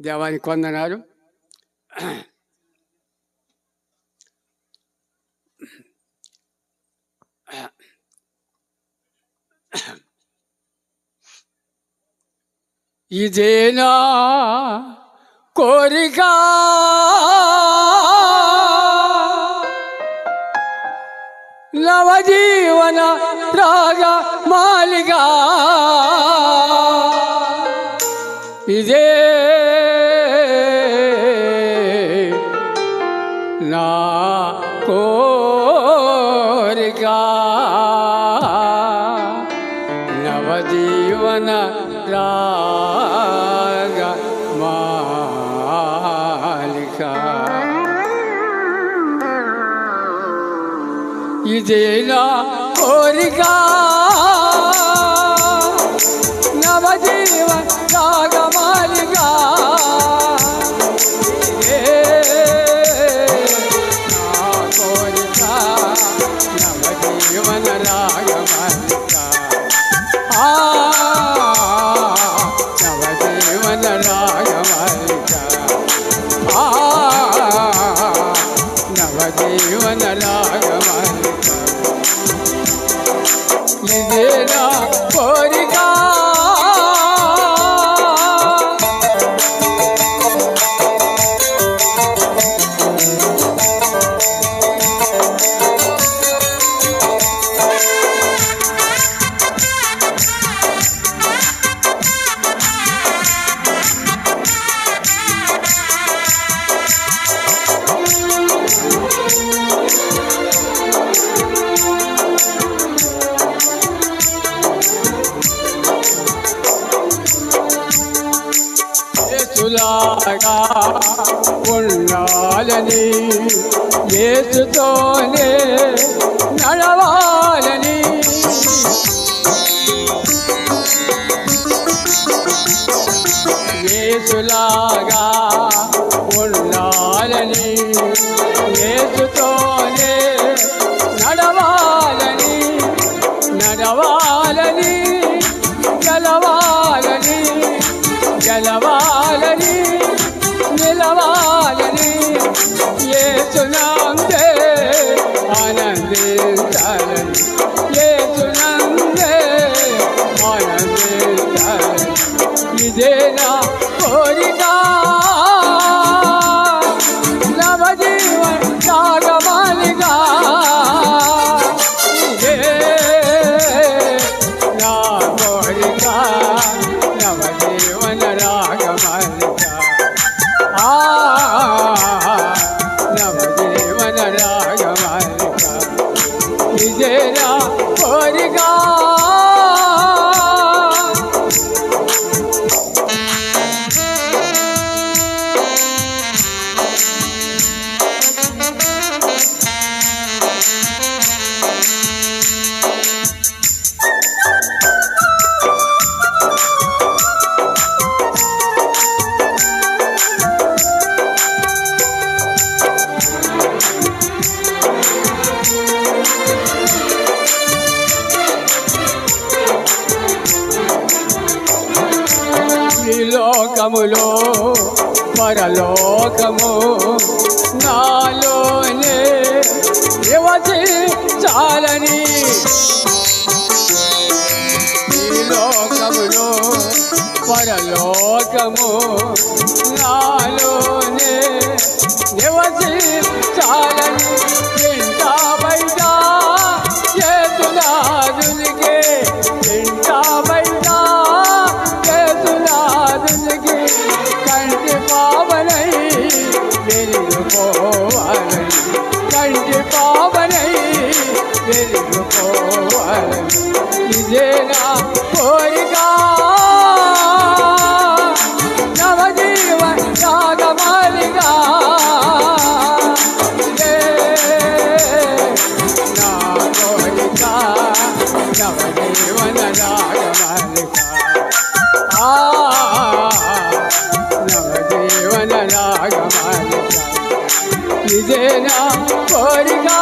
దేవానికి వందనాలు ఇదేనా కోరిక నవజీవన రాగ మాలిగా నవజీవన రాగ మాలిక ఇదే నా కోరిక నవజీవ ఉన్నాడా ఉండాలని ఏసుతోనే నడవాలని. ఏసులాగా ఉండాలని ఏసుతోనే నడవాలని నడవాలని గెలవాలని గెలవాలని ఏసునందే ఆనందించాలని ఏసునందే ఆనందించాలని ఇదే నా కోరిక నవజీవన సాగమాలిగా ఇదే నా కోరిక నవజీవన రాగమాలిక లోకములో పరలోకము నాలోనే యువతి చాలని? ఈ లోకములో పరలోకము నా गोपाल कंज पावन मेरे गोपाल तुझे ना कोई गा नवजीवन रागमालिका নিজে না করিগা।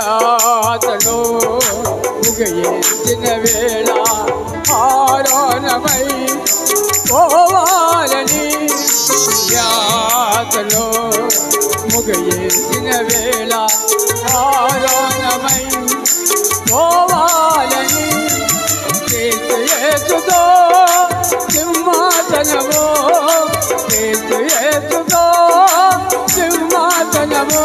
ఆతలో ముగియించిన వేళ ఆరోణమై పోవాలని యాతలో ముగియించిన వేళ ఆరోణమై పోవాలని చేతుతో సింహాసనమో చేతుతో సింహాసనమో.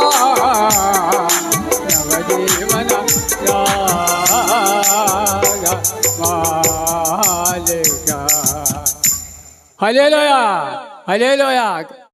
할렐루야! 할렐루야!